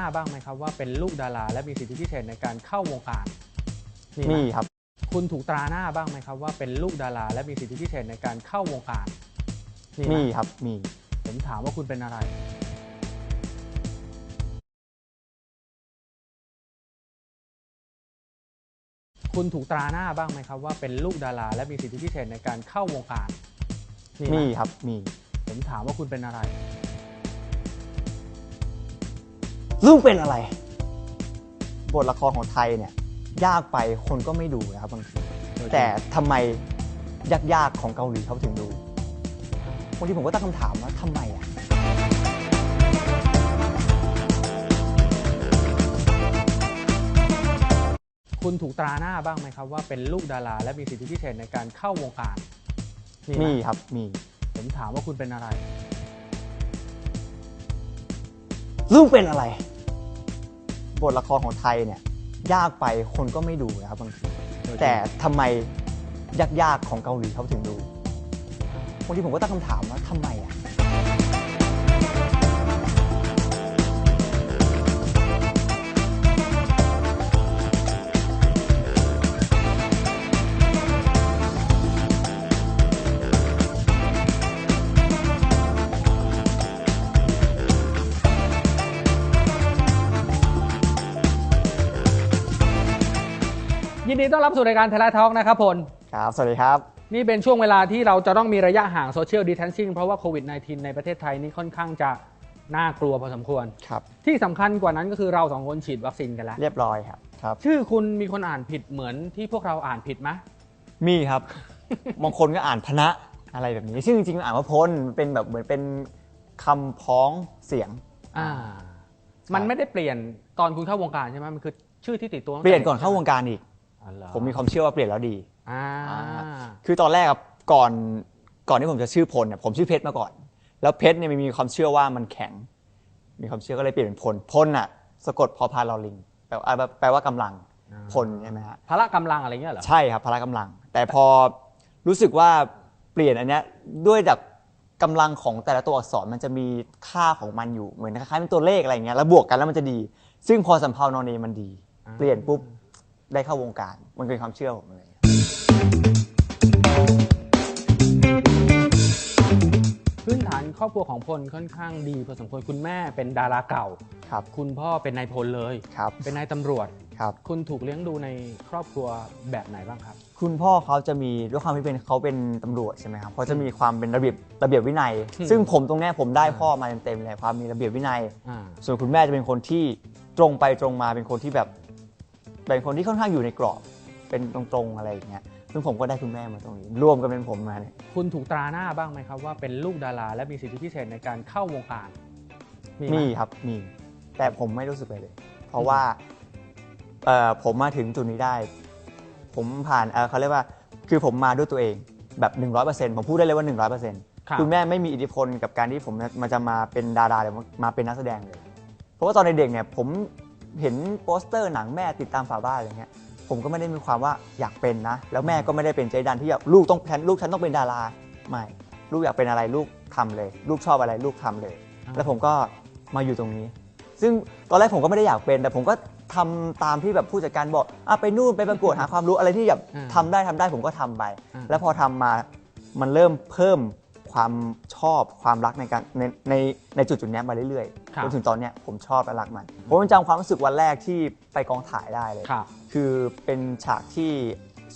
หน้าบ้างไหมครับว่าเป็นลูกดารา และมีสิทธิพิเศษในการเข้าวงการมีไหมีครับ คุณถูกตราหน้าบ้างไหมครับว่าเป็นลูกดารา และมีสิทธิพิเศษในการเข้าวงการมีไหมีครับมี ผมถามว่าคุณเป็นอะไร คุณถูกตราหน้าบ้างไหมครับว่าเป็นลูกดารา และมีสิทธิพิเศษในการเข้าวงการไหมีครับมี ผมถามว่าคุณเป็นอะไร ลูกเป็นอะไร บทละครของไทยเนี่ย ยากไปคนก็ไม่ดูนะครับบางทีแต่ทำไมยากๆของเกาหลีเขาถึงดูบางทีผมก็ตั้งคำถามว่าทำไมอะคุณถูกตราหน้าบ้างไหมครับ ว่าเป็นลูกดารา และมีสิทธิพิเศษในการเข้าวงการไหมีครับมีผมถามว่าคุณเป็นอะไรลูกเป็นอะไร บทละครของไทยเนี่ยยากไปคนก็ไม่ดูนะครับบางทีแต่ทำไมยากๆของเกาหลีเขาถึงดูบางทีผมก็ตั้งคำถามว่าทำไมอะ ดีต้อนรับสู่รายการเทเลทอล์กนะครับพลครับ สวัสดีครับ นี่เป็นช่วงเวลาที่เราจะต้องมีระยะห่างโซเชียลดิ t ทนซิ่งเพราะว่าโควิด -19 ในประเทศไทยนี่ค่อนข้างจะน่ากลัวพอสมควรครับที่สำคัญกว่านั้นก็คือเราสองคนฉีดวัคซีนกันแล้ว เรียบร้อยครับครับ ชื่อคุณมีคนอ่านผิดเหมือนที่พวกเราอ่านผิดไหมมีครับบางคนก็อ่านพนะอะไรแบบนี้ซึ่งจริงๆมันอ่านว่าพลเป็นแบบเหมือนเป็นคำพ้องเสียงอ่ามันไม่ได้เปลี่ยนตอนคุณเข้าวงการใช่ไหมมันคือชื่อที่ติดตัวตั้งเปแต่ลี่ยนก่อนเข้าวงการอีกอ๋อเหรอ ผมมีความเชื่อว่าเปลี่ยนแล้วดี อ่า คือตอนแรกครับก่อนก่อนที่ผมจะชื่อพลเนี่ยผมชื่อเพชรมาก่อน แล้วเพชรเนี่ยมันมีความเชื่อว่ามันแข็ง มีความเชื่อก็เลยเปลี่ยนเป็นพลพลอะสะกดพอพานลอลิงแปลว่าแปลว่ากำลังพลใช่ไหมฮะพละกำลังอะไรเงี้ยเหรอใช่ครับพละกำลัง แต่พอรู้สึกว่าเปลี่ยนอันเนี้ยด้วยจากกำลังของแต่ละตัวอักษรมันจะมีค่าของมันอยู่เหมือนคล้ายๆเป็นตัวเลขอะไรอย่างเงี้ยแล้วบวกกันแล้วมันจะดี ซึ่งพอสัมเพานอนเนมันดีอ่าเปลี่ยนปุ๊บ ได้เข้าวงการ มันเป็นความเชื่อผมเลยพื้นฐานครอบครัวของพลค่อนข้างดีพอสมควรคุณแม่เป็นดาราเก่า ครับ คุณพ่อเป็นนายพลเลย ครับ เป็นนายตำรวจ ครับ คุณถูกเลี้ยงดูในครอบครัวแบบไหนบ้างครับ คุณพ่อเขาจะมีด้วยความที่เป็นเขาเป็นตำรวจใช่ไหมครับเขาจะมีความเป็นระเบียบระเบียบวินัย อืม ซึ่งผมตรงเนี้ยผมได้อ่าพ่อมาเต็มๆเลยความมีระเบียบวินัย อ่าส่วนคุณแม่จะเป็นคนที่ตรงไปตรงมาเป็นคนที่แบบ เป็นคนที่ค่อนข้างอยู่ในกรอบ เป็นตรงๆอะไรอย่างเงี้ยซึ่งผมก็ได้คุณแม่มาตรงนี้รวมกันเป็นผมมาเนี่ยคุณถูกตราหน้าบ้างไหมครับว่าเป็นลูกดารา และมีสิทธิพิเศษในการเข้าวงการไหมีครับมี แต่ผมไม่รู้สึกเลยเลย เพราะว่าเอ่อผมมาถึงจุดนี้ได้ ผมผ่านเอ่อเขาเรียกว่า คือผมมาด้วยตัวเองแบบ 100%ผมพูดได้เลยว่า 100%ครับคุณแม่ไม่มีอิทธิพลกับการที่ผมมาจะมาเป็นดาราหรือมาเป็นนักแสดงเลย เพราะว่าตอนเด็กๆเนี่ยผม เห็นโปสเตอร์หนังแม่ติดตามฝาบ้านอะไรเงี้ยผมก็ไม่ได้มีความว่าอยากเป็นนะ แล้วแม่ก็ไม่ได้เป็นใจดันที่อยากลูกต้องฉันลูกฉันต้องเป็นดาราไม่ลูกอยากเป็นอะไรลูกทำเลย ลูกชอบอะไรลูกทำเลย แล้วผมก็มาอยู่ตรงนี้ ซึ่งตอนแรกผมก็ไม่ได้อยากเป็น แต่ผมก็ทำตามที่แบบผู้จัดการบอกอะไปนู่นไปประกวดหาความรู้อะไรที่แบบอ่าทำได้ทำได้ผมก็ทำไปอ่าแล้วพอทำมามันเริ่มเพิ่ม ความชอบความรักในการในในในจุดจุดๆเนี้ยมาเรื่อยครับๆจนถึงตอนเนี้ยผมชอบและรักมัน ผมยังจำความรู้สึกวันแรกที่ไปกองถ่ายได้เลย ครับ คือเป็นฉากที่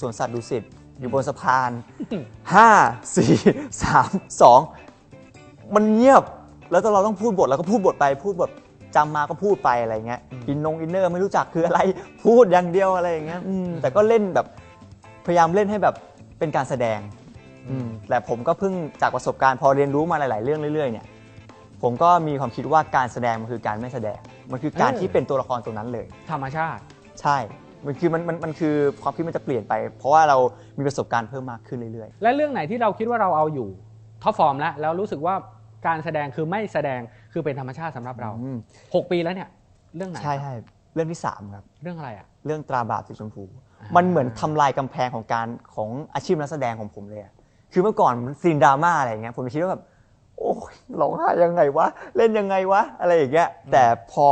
สวนสัตว์ดุสิตอยู่บนสะพานอืม5 4 3 2 มันเงียบ แล้วตอนเราต้องพูดบทเราก็พูดบทไปพูดบทจำมาก็พูดไปอะไรเงี้ยอืมอินนงอินเนอร์ไม่รู้จักคืออะไร พูดอย่างเดียวอะไรอย่างเงี้ยอืมแต่ก็เล่นแบบพยายามเล่นให้แบบเป็นการแสดง อืมแต่ผมก็เพิ่งจากประสบการณ์พอเรียนรู้มาหลาย ๆ เรื่องเรื่อย ๆ เนี่ย ผมก็มีความคิดว่าการแสดงมันคือการไม่แสดง มันคือการเออที่เป็นตัวละครตัวนั้นเลย ธรรมชาติ ใช่ มันคือมันมันมันคือความคิดมันจะเปลี่ยนไป เพราะว่าเรามีประสบการณ์เพิ่มมากขึ้นเรื่อย และเรื่องไหนที่เราคิดว่าเราเอาอยู่ท็อปฟอร์มแล้วแล้วรู้สึกว่าการแสดงคือไม่แสดงคือเป็นธรรมชาติสำหรับเราๆอืม หกปีแล้วเนี่ย เรื่องไหนใช่ใช่เรื่องที่สามครับ เรื่องอะไรอะ เรื่องตราบาปสีชมพูอ่ามัมันเหมือนทำลายกำแพงของการของอาชีพนักแสดงของผมเลยอะ คือเมื่อก่อนซีนดราม่าอะไรอย่างเงี้ยผมคิดว่าแบบโอ้ยร้องไห้ยังไงวะ เล่นยังไงวะ อะไรอย่างเงี้ยแต่พอ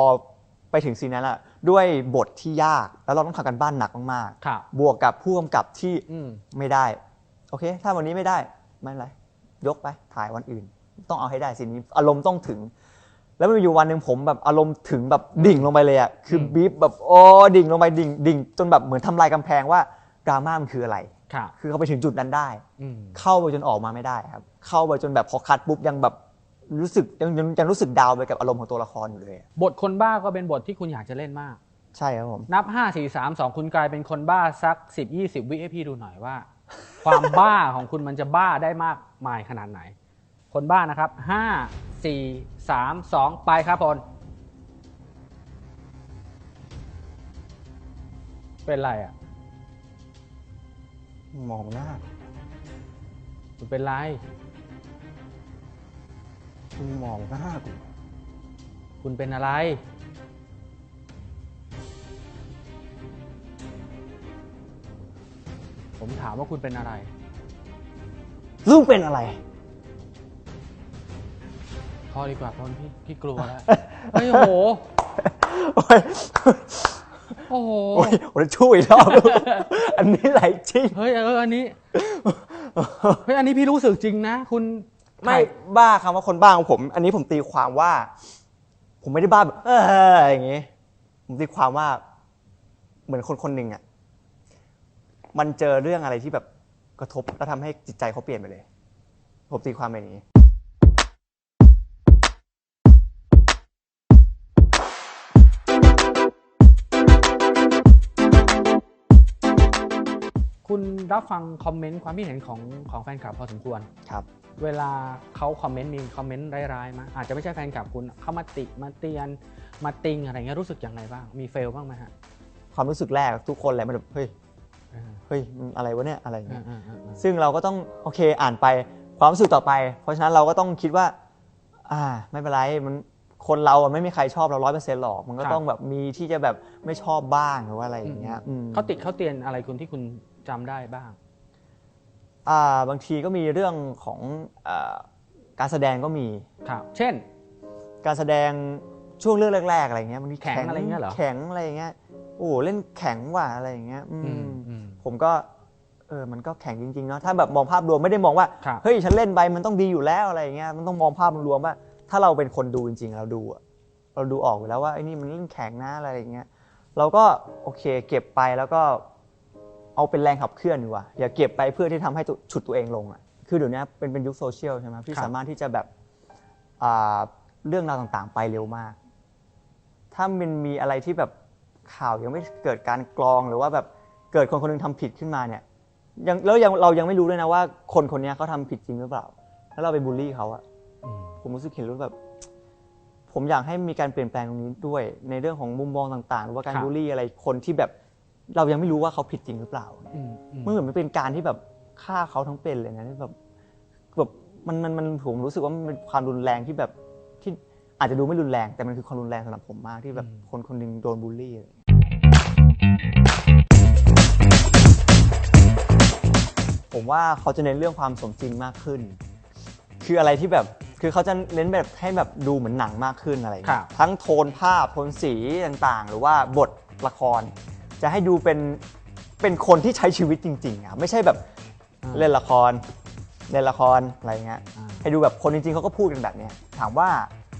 ไปถึงซีนนั้นอะด้วยบทที่ยากแล้วเราต้องทำกันบ้านหนักมากครับ ๆ บวกกับผู้กำกับที่อืม ไม่ได้ โอเค ถ้าวันนี้ไม่ได้ไม่เป็นไร ยกไปถ่ายวันอื่น ต้องเอาให้ได้ซีนนี้อารมณ์ต้องถึง แล้วมันมีอยู่วันหนึ่งผมแบบอารมณ์ถึงแบบดิ่งลงไปเลยอะคืออมบีบแบบโอ้ดิ่งลงไปดิ่งดิ่งจนแบบเหมือนทำลายกำแพงว่าดราม่ามันคืออะไร ครับคือเขาไปถึงจุดนั้นได้อืมเข้าไปจนออกมาไม่ได้ครับ เข้าไปจนแบบพอคัดปุ๊บยังแบบรู้สึกยังยังยังรู้สึกดาวน์ไปกับอารมณ์ของตัวละครอยู่เลยอะบทคนบ้าก็เป็นบทที่คุณอยากจะเล่นมาก ใช่ครับผม นับ 5 4 3 2 คุณกลายเป็นคนบ้าสัก 10 20 วิให้พี่ดูหน่อยว่า ความบ้าของคุณมันจะบ้าได้มากมายขนาดไหน คนบ้านะครับ 5 4 3 2 ไปครับพลเป็นไรอะ มองหน้าคุณเป็นไรคุณมองหน้ากู คุณเป็นอะไร ผมถามว่าคุณเป็นอะไร ลูกเป็นอะไร พอดีกว่าพลพี่พี่กลัวแล้ว เฮ้ยโอ้โห โอ้ย โอ้โห โอ้ยโอ้ยช่วยอีกรอบ อันนี้ไหลจริง เฮ้ยเอออันนี้เฮ้ยอันนี้พี่รู้สึกจริงนะ คุณไม่บ้าคำว่าคนบ้าของผม อันนี้ผมตีความว่า ผมไม่ได้บ้าแบบเอออย่างงี้ ผมตีความว่า เหมือนคนคนหนึ่งอะ มันเจอเรื่องอะไรที่แบบกระทบแล้วทำให้จิตใจเขาเปลี่ยนไปเลย ผมตีความแบบนี้ คุณรับฟังคอมเมนต์ความคิดเห็นของของแฟนคลับพอสมควรครับ เวลาเขาคอมเมนต์มีคอมเมนต์ร้ายๆมาอาจจะไม่ใช่แฟนคลับคุณเข้ามาติมาเตียนมาติงอะไรเงี้ยรู้สึกยังไงบ้างมีเฟลบ้างไหมฮะความรู้สึกแรกทุกคนแหละมันแบบเฮ้ยเออเฮ้ยมันอะไรวะเนี่ยอะไรอย่างเอเงี้อยเออเออเออซึ่งเราก็ต้องโอเคอ่านไปความรู้สึกต่อไป เพราะฉะนั้นเราก็ต้องคิดว่า อ่า ไม่เป็นไรมันคนเราอะไม่มีใครชอบเราร้อยเปอร์เซ็นต์หรอก มันก็ต้องแบบมีที่จะแบบไม่ชอบบ้างหรือว่าอะไรอย่างเงี้ยอืมเขาติดเขาเตียนอะไรคุณที่คุณ จำได้บ้าง อ่าบางทีก็มีเรื่องของอาการแสดงก็มี ครับ เช่น การแสดงช่วงเรื่องแรกๆอะไรเงี้ยบางทีแข็งอะไรเงี้ยเหรอ แข็งอะไรเงี้ยโอ้โหเล่นแข็งว่ะอะไรอย่างเงี้ยอืม อืมอืม ผมก็เออมันก็แข็งจริงๆเนาะถ้าแบบมองภาพรวมไม่ได้มองว่าครับเฮ้ยฉันเล่นไปมันต้องดีอยู่แล้วอะไรอย่างเงี้ยมันต้องมองภาพรวมว่า ถ้าเราเป็นคนดูจริง ๆ เราดูอะเราดูออกอยู่แล้วว่าไอ้นี่มันเล่นแข็งนะอะไรอย่างเงี้ยเราก็โอเค เก็บไปแล้วก็ เอาเป็นแรงขับเคลื่อนดีกว่าอย่าเก็บไปเพื่อที่ทำให้ตัวฉุดตัวเองลงอะคือเดี๋ยวนี้เป็นเป็นยุคโซเชียลใช่ไหมพี่ครับสามารถที่จะแบบอ่าเรื่องราวต่างๆ ไปเร็วมาก ถ้ามันมีอะไรที่แบบข่าวยังไม่เกิดการกรองหรือว่าแบบเกิดคนคนหนึงทำผิดขึ้นมาเนี่ยยังแล้วยังเรายังไม่รู้เลยนะว่า คนคนนี้เขาทำผิดจริงหรือเปล่า แล้วเราไปบูลลี่เขาอะ อืม ผมรู้สึกเห็นรู้แบบ ผมอยากให้มีการเปลี่ยนแปลงตรงนี้ด้วย ในเรื่องของมุมมองต่างๆหรือว่าการครับ บูลลี่อะไรคนที่แบบ เรายังไม่รู้ว่าเขาผิดจริงหรือเปล่าอืมอืมมันเหมือนมันเป็นการที่แบบฆ่าเขาทั้งเป็นเลยนะที่แบบแบบมันมันมันผมรู้สึกว่ามันเป็นความรุนแรงที่แบบที่อาจจะดูไม่รุนแรง แต่มันคือความรุนแรงสำหรับผมมากที่แบบคนคนหนึงโดนบูลลี่อะไรอย่างเงี้ยผมว่าเขาจะเน้นเรื่องความสมจริงมากขึ้น คืออะไรที่แบบคือเขาจะเน้นแบบให้แบบดูเหมือนหนังมากขึ้นอะไรอย่างครัเงี้บยทั้งโทนภาพโทนสีต่างๆ หรือว่าบทละคร จะให้ดูเป็นเป็นคนที่ใช้ชีวิตจริงๆอะไม่ใช่แบบอ่าเล่นละครเล่นละครอะไรเงี้ยอ่า ให้ดูแบบคนจริงๆเขาก็พูดกันแบบเนี้ยถามว่า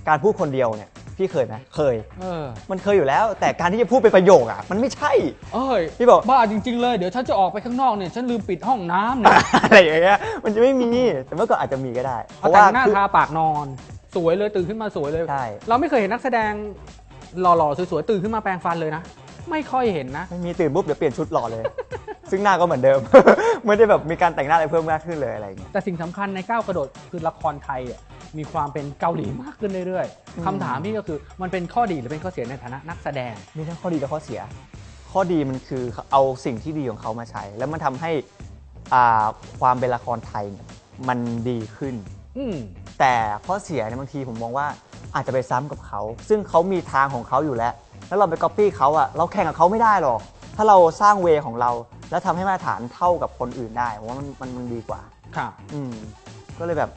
การพูดคนเดียวเนี่ยพี่เคยไหมเคย เออมันเคยอยู่แล้ว แต่การที่จะพูดเป็นประโยคอะมันไม่ใช่ เอ้ยพี่บอก บ้าจริง ๆ เลย เดี๋ยวฉันจะออกไปข้างนอกเนี่ย ฉันลืมปิดห้องน้ำเนี่ยอะไรอย่างเงี้ยมันจะไม่มีแต่เมื่อก่อนอาจจะมีก็ได้ เพเอาราะแต่ว่างหน้าคือ ทาปากนอน สวยเลยตื่นขึ้นมาสวยเลย ใช่ เราไม่เคยเห็นนักแสดงหล่อๆ สวยๆ ตื่นขึ้นมาแปรงฟันเลยนะ ไม่ค่อยเห็นนะไม่มีตื่นปุ๊บเดี๋ยวเปลี่ยนชุดหล่อเลย ซึ่งหน้าก็เหมือนเดิม ไม่ได้แบบมีการแต่งหน้าอะไรเพิ่มมากขึ้นเลยอะไรอย่างเงี้ย แต่สิ่งสำคัญในก้าวกระโดดคือละครไทยอะมีความเป็นเกาหลีมากขึ้นเรื่อยอืมๆคำถามพี่ก็คือมันเป็นข้อดีหรือเป็นข้อเสียในฐานะนักแสดง มีทั้งข้อดีและข้อเสีย ข้อดีมันคือเอาสิ่งที่ดีของเขามาใช้ แล้วมันทำให้อ่าความเป็นละครไทยเนี่ยมันดีขึ้น อืม แต่ข้อเสียเนี่ยบางทีผมมองว่าอาจจะไปซ้ำกับเขา ซึ่งเขามีทางของเขาอยู่แล้ว แล้วเราไปก๊อปปี้เขาอะเราแข่งกับเขาไม่ได้หรอก ถ้าเราสร้างเวของเรา แล้วทำให้มาตรฐานเท่ากับคนอื่นได้ผมว่ามันมันมันดีกว่าค่ะอืม ก็เลยแบบ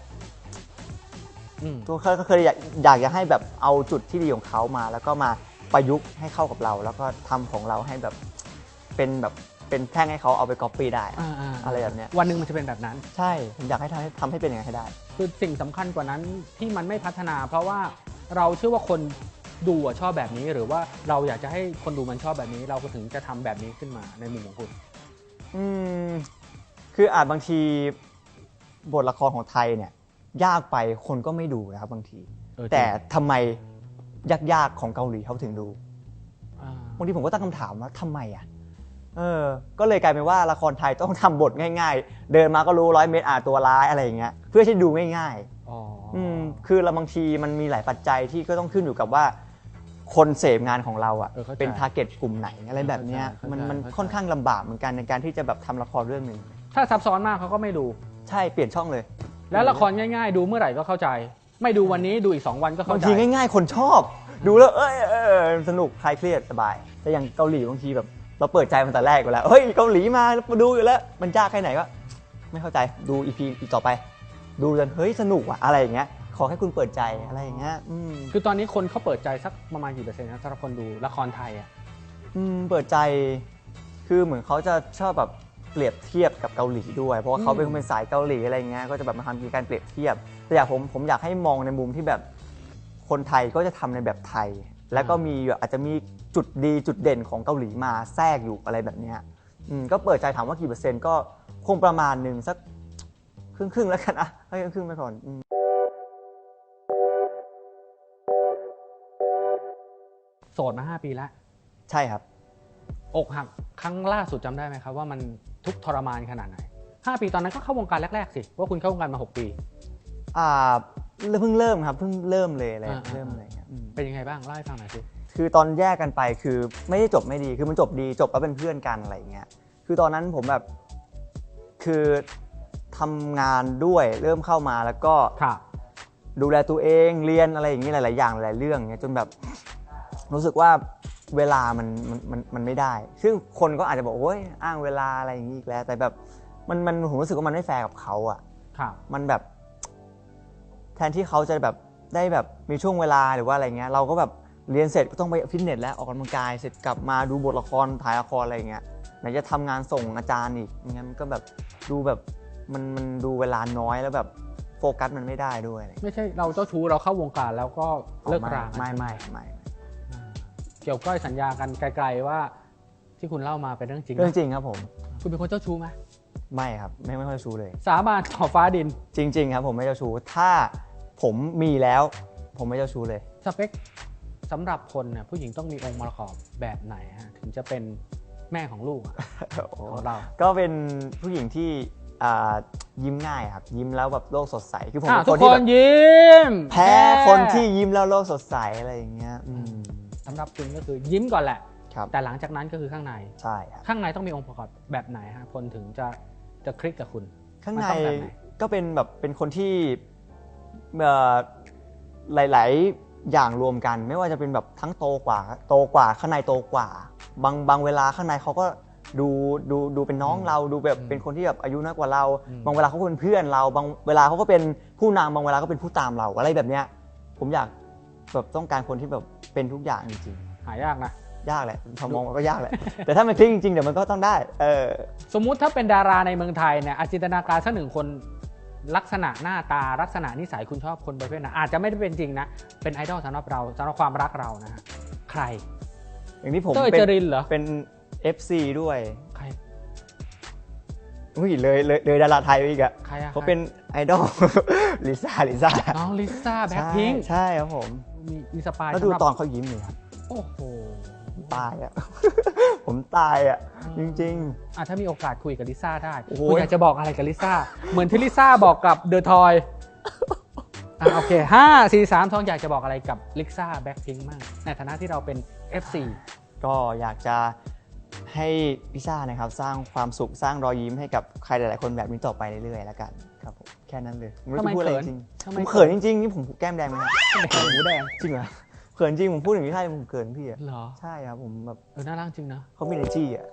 อืม ตัวเขาก็เคยอยากอยากจะให้แบบเอาจุดที่ดีของเขามา แล้วก็มาปประยุกต์ให้เข้ากับเรา แล้วก็ทำของเราให้แบบเป็นแบบเป็นแท่งให้เขาเอาไปก๊อปปี้ได้ อ่าๆอะไรแบบเนี้ย วันหนึ่งมันจะเป็นแบบนั้น ใช่ผมอยากให้ทำให้ทำให้เป็นอย่างนั้นให้ได้ คือสิ่งสำคัญกว่านั้นที่มันไม่พัฒนา เพราะว่าเราเชื่อว่าคน ดูอะชอบแบบนี้หรือว่าเราอยากจะให้คนดูมันชอบแบบนี้ เราก็ถึงจะทำแบบนี้ขึ้นมาในมุมของคุณ อืมคืออาจบางทีบทละครของไทยเนี่ย ยากไปคนก็ไม่ดูนะครับบางทีเออจริงแต่ทำไมยากๆของเกาหลีเขาถึงดูอ่าบางทีผมก็ตั้งคำถามว่าทำไมอะเออ ก็เลยกลายเป็นว่าละครไทยต้องทำบทง่าย ๆ เดินมาก็รู้ร้อยเมตรอ่านตัวร้ายอะไรอย่างเงี้ยเพื่อที่ดูง่ายอ๋อๆอืมคือเราบางทีมันมีหลายปัจจัยที่ก็ต้องขึ้นอยู่กับว่า คนเสพงานของเราอะเออเข้าใจเป็นทาร์เก็ตกลุ่มไหนอะไรแบบเนี้ยเข้าใจมันมันเข้าใจ ค่อนข้างลำบากเหมือนกันในการที่จะแบบทำละครเรื่องหนึ่งถ้าซับซ้อนมากเขาก็ไม่ดู ใช่เปลี่ยนช่องเลยแล้วละครง่ายๆ ดูเมื่อไหร่ก็เข้าใจ ไม่ดูวันนี้ดูอีก 2 วันก็บาเข้างใจ ทีง่ายๆ คนชอบ ดูแล้วเอ้ยเออเออสนุกคลายเครียดสบาย แต่อย่างเกาหลีบางทีแบบ เราเปิดใจมันแต่แรกไปแล้วเฮ้ยเกาหลีมามาดูอยู่แล้วมันยากแค่ไหนก็ไม่เข้าใจดูอีพีอีกต่อไป ดูจนเฮ้ยสนุกว่ะอะไรอย่างเงี้ย ขอให้คุณเปิดใจอะไรอย่างเงี้ยอืมคือตอนนี้คนเขาเปิดใจสักประมาณกี่เปอร์เซ็นต์นะสำหรับคนดูละครไทยอะอืมเปิดใจ คือเหมือนเขาจะชอบแบบเปรียบเทียบกับเกาหลีด้วย เพราะว่าเขาเป็นอืมเป็นสายเกาหลีอะไรเงี้ยก็จะแบบมาทำการเปรียบเทียบ แต่อยากผมผมอยากให้มองในมุมที่แบบคนไทยก็จะทำในแบบไทย แล้วก็มีแบบอาจจะมีจุดดีจุดเด่นของเกาหลีมาแทรกอยู่อะไรแบบเนี้ยอืมก็เปิดใจถามว่ากี่เปอร์เซ็นต์ก็คงประมาณหนึ่งสักครึ่งครึ่งๆแล้วกันอะให้ครึ่งๆไปก่อนอืม โสดมา 5 ปีแล้ว ใช่ครับ อกหักครั้งล่าสุดจำได้ไหมครับ ว่ามันทุกข์ทรมานขนาดไหน 5 ปีตอนนั้นก็เข้าวงการแรกๆสิว่าคุณเข้าวงการมา 6 ปี อ่าเพิ่งเริ่มครับเพิ่งเริ่มเลยอะไรอ่าเริ่มอะไรเงี้ยอืมเป็นยังไงบ้างเล่าให้ฟังหน่อยสิ คือตอนแยกกันไปคือไม่ได้จบไม่ดีคือมันจบดีจบแล้วเป็นเพื่อนกันอะไรอย่างเงี้ยคือตอนนั้นผมแบบคือทำงานด้วยเริ่มเข้ามาแล้วก็ค่ะดูแลตัวเองเรียนอะไรอย่างนี้หลาย ๆ อย่างหลายๆเรื่องเงี้ยจนแบบ รู้สึกว่าเวลามันมันมันมันไม่ได้ ซึ่งคนก็อาจจะบอกโอ้ยอ้างเวลาอะไรอย่างนี้อีกแล้ว แต่แบบมันมันผมรู้สึกว่ามันไม่แฟร์กับเขาอะค่ะมันแบบ แทนที่เขาจะแบบได้แบบมีช่วงเวลาหรือว่าอะไรเงี้ยเราก็แบบเรียนเสร็จก็ต้องไปฟิตเนสแล้วออกกำลังกายเสร็จกลับมาดูบทละครถ่ายละครอะไรเงี้ยไหนจะทำงานส่งอาจารย์อีกงั้นมันก็แบบดูแบบมันมันดูเวลาน้อยแล้วแบบโฟกัสมันไม่ได้ด้วยอะไรเงี้ยไม่ใช่เราเจ้าชู้เราเข้าวงการแล้วก็เลิกรากันไม่ไม่ไม่อ่า เกี่ยวก้อยสัญญากันไกลๆว่า ที่คุณเล่ามาเป็นเรื่องจริงเรื่องนะจริงครับผม คุณเป็นคนเจ้าชู้ไหมไม่ครับไม่ไม่ค่อยชู้เลย สาบานต่อฟ้าดิน จริง ๆ ครับ ผมไม่เจ้าชู้ถ้าผมมีแล้ว ผมไม่เจ้าชู้เลย สเปคสำหรับคนเนี่ยผู้หญิงต้องมีองค์ประกอบแบบไหนฮะถึงจะเป็นแม่ของลูกอะของเรา ก็เป็นผู้หญิงที่อ่ายิ้มง่ายครับ ยิ้มแล้วแบบโลกสดใสคือผมอะเป็นทุคกนคที่แบนบยิ้ม แพ้คนที่ยิ้มแล้วโลกสดใสอะไรอย่างเงี้ยอืม สำหรับคุณก็คือยิ้มก่อนแหละ ครับแต่หลังจากนั้นก็คือข้างใน ใช่ครับข้างในต้องมีองค์ประกอบแบบไหนฮะคนถึงจะจะคลิกกับคุณ ข้างในมันต้องแบบไหน ก็เป็นแบบเป็นคนที่เอ่อหลาย ๆ อย่างรวมกัน ไม่ว่าจะเป็นแบบทั้งโตกว่า โตกว่าข้างในโตกว่า บางบางเวลาข้างในเขาก็ดูดูดูเป็นน้องเราดูแบบอืมเป็นคนที่แบบอายุน้อยกว่าเรา อืม บางเวลาเขาก็เป็นเพื่อนเรา บางเวลาเขาก็เป็นผู้นำบางเวลาก็เป็นผู้ตามเราอะไรแบบเนี้ย ผมอยากแบบต้องการคนที่แบบ เป็นทุกอย่างจริงหายากนะ ๆ ยากแหละพอมองมันก็ยากแหละ แต่ถ้ามันคลิกจริงๆเดี๋ยวมันก็ต้องได้ เออ สมมุติถ้าเป็นดาราในเมืองไทยเนี่ยอาจินตนาการสักหนึ่งคนลักษณะหน้าตาลักษณะนิสัยคุณชอบคนประเภทไหนอาจจะไม่ได้เป็นจริงนะ เป็นไอดอลสำหรับเราสำหรับความรักเรานะฮะใครอย่างที่ผมเต้ยเป็นจรินเหรอ เป็น FC ด้วยใคร อุ้ยเลยเลยเลยดาราไทยไปอีกอะใครอะเขาเป็นไอดอลลิซ่าลิซ่าน้องลิซ่าแบ็คพิงใช่ครับผม มีมีสปายแล้วดูสำหรับตอนเขายิ้มเลยครับโอ้โหผมตายอะผมตายอะจริงอะถ้ามีโอกาสคุยกับลิซ่าได้โอ้โหคุณอยากจะบอกอะไรกับลิซ่า เหมือนที่ลิซ่าบอกกับเดอะทอยอะโอเคห้าสี่สามทองอยากจะบอกอะไรกับลิซ่าแบ็คพิงมั่งในฐานะที่เราเป็น FC ๆก็อยากจะ ให้พิซ่านะครับสร้างความสุขสร้างรอยยิ้มให้กับใครหลายๆคนแบบนี้ต่อไปเรื่อยๆแล้วกันครับผมแค่นั้นเลยผมไม่รู้ทำไมจะพูดอะไรเขินจริงทำไมผมเขินจริงๆนี่ผมแก้มแดงไหมครับทำไมหมูแดงจริงเหรอเขินจริงผมพูดอย่างนี้ใช่ผมเขินพี่อะเหรอใช่ครับผมแบบเออน่ารักจริงนะเขามี energy อะ